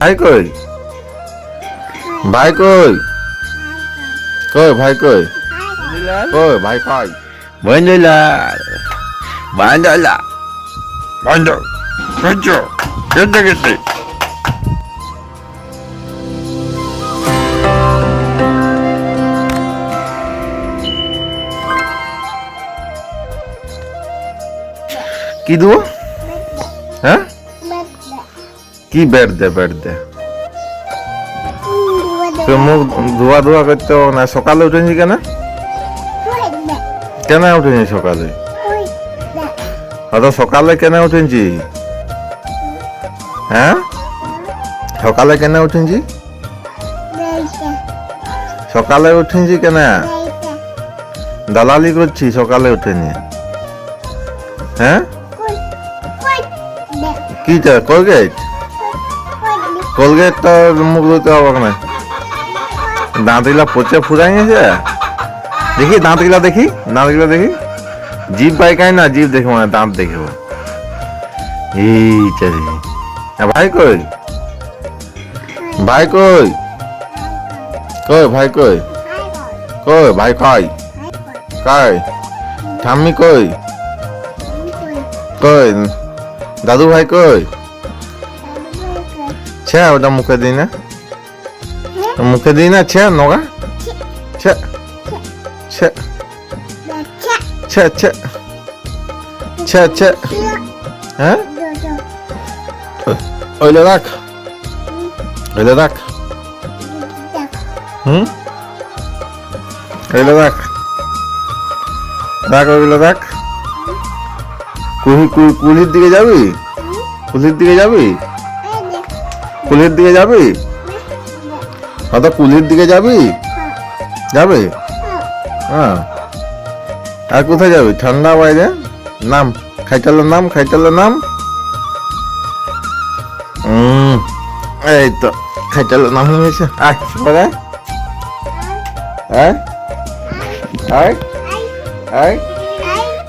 ভাই কই? ভাই কই? কই ভাই কই? কই ভাই কই? বন্ধুলা বন্ধুলা বন্ধু বন্ধু কেটে গেছে কি দেবো? কি বেড দে বেড দে তো মুখ ধোয়া ধোয়া করতে হবে না সকালে উঠেছি কেন? কেন উঠেছি সকালে? হয়তো সকালে কেন উঠেছি হ্যাঁ? সকালে কেন উঠেছি সকালে উঠেছি কেন? দালালি করছি সকালে উঠেনি। হ্যাঁ? কি চা কোলগেট কোলগেট তো মুখ ধুতে হবে না। দাঁতগুলা পচে ফুরাই গেছে। দেখি দাঁতগুলা দেখি দাঁতগুলা দেখি। জিভ পাইকাই না, জিভ দেখে মানে দাঁত দেখব এই চারি ভাই কই? ভাই কই? কই ভাই কই? কই ভাই কই কই ঠাম্মি কই? কই? দাদু ভাই কই? ছে ওটা মুখে দিই না মুখে দিই না ছে নগা ছে ছে ছে ছে ছে ছে হ্যাঁ ওইলে রাখ ওইলে রাখ হুম ওইলে রাখ রাখ ওইগুলো রাখ কুহি কুলির দিকে যাবি কুলির দিকে যাবি কুলির দিকে যাবি? হয়তো কুলির দিকে যাবি? যাবে? হ্যাঁ। আর কোথায় যাবি? ঠান্ডা বাইরে? নাম খাইটালের নাম খাইটালের নাম? এই তো খাইটালের নাম হয়ে গেছে আয়, এবার আয়। আয়। আয়।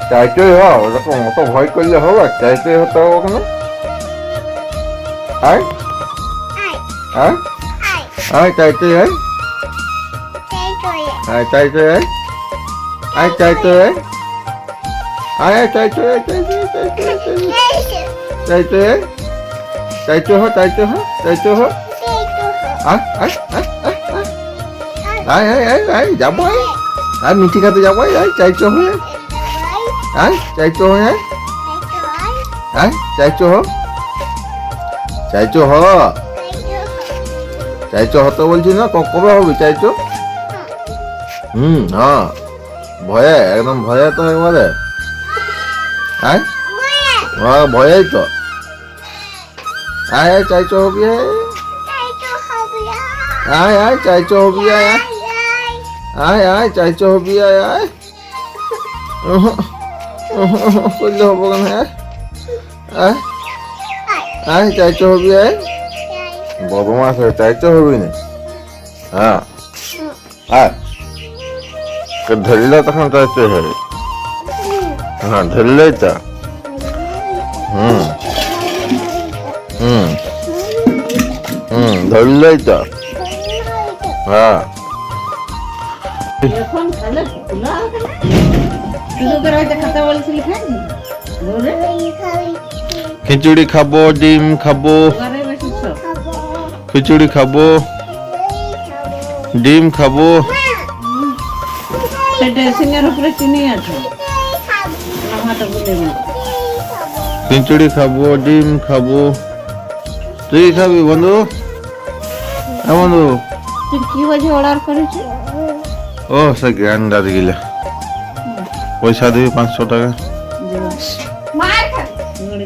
চাইতেই হ, ওরকম অত ভয় করলে হবে চাইতেই হতে হবে ওখানে। আয়। hả? Ai chơi tôi ấy? Ai chơi tôi ấy? Ai chơi tôi ấy? Ai chơi tôi ấy? Chơi tôi chơi tôi chơi tôi ấy. Chơi tôi hết, chơi tôi hết, chơi tôi hết. À à à à đấy đấy đấy đấy dạo quấy đấy mình chỉ cần tôi dạo quấy đấy chơi tôi hết. Đấy chơi tôi hết đấy chơi tôi hết. Chơi tôi hết. চাইছো হতে বলছি না? কবে হবে চাইছো? হুম হ্যাঁ। ভয়ে একদম ভয়ে তো একবারে। আয় হ্যাঁ ভয়েই তো। আয় আয় চাইছো হবি আয় আয় আয় চাইছো হবি আয় আয় আয় আয় চাইছো হবি আয় আয় উহু, উহু, উহু, করলে হব কেন? আয় আয় আয় চাইছো হবি আয় বদমাস হয়ে চাইতে হবে না? হ্যাঁ তো ধরলে তখন চাইতে হবে হ্যাঁ ধরলেই তো। হুম। হুম। হুম ধরলেই তো। হ্যাঁ খিচুড়ি খাব ডিম খাব। খিচুড়ি খাব ডিম খাব। খিচুড়ি খাব ডিম খাব। তুই খাবি বন্ধু? হ্যাঁ বন্ধু। কি বাজে অর্ডার করেছিস ও সে গিলা। পয়সা দিবি পাঁচশো টাকা। চিংড়ি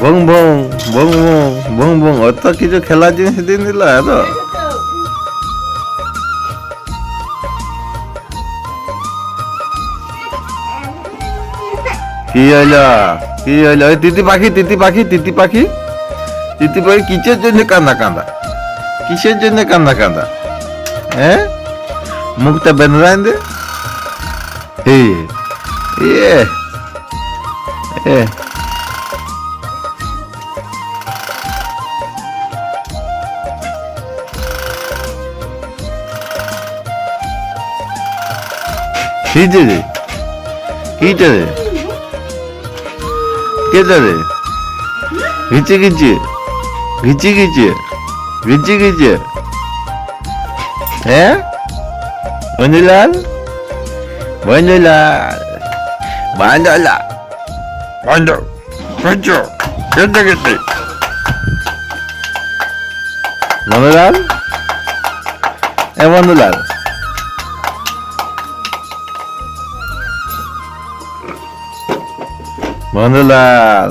ভং ভং ভং ভং অত কিছু খেলার জিনিস দিন দিল এত? কি হইল? কি হইল? ওই তিতি পাখি তিতি পাখি তিতি পাখি? পাখি কিসের জন্য কান্দা কান্দা? কিসের জন্য কান্দা কান্দা? হ্যাঁ মুখটা বেনরাইন দে। এ এ এ। কিছে রে রে? ঘিচে ঘিচে ঘিচে ঘিচে ঘিচে ঘিচে হ্যাঁ? বন্ধুলাল বন্ধুলাল বন্ধুলাল বন্ধু বন্ধু কেটে কেটে বন্ধুলাল এ বন্ধুলাল বন্ধুলাল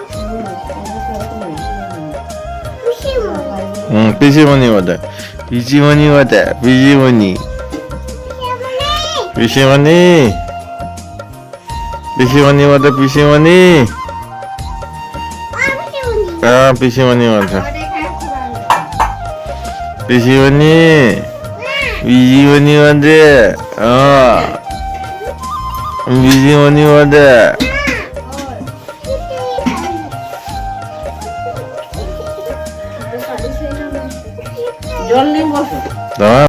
응, 비시머니와다. 비시머니와다. 비시머니. 비시머니. 비시머니와다. 비시머니. 아, 비시머니와다. 비시머니. 비시머니와다. 어. 비시머니와다. 열린 거죠. 나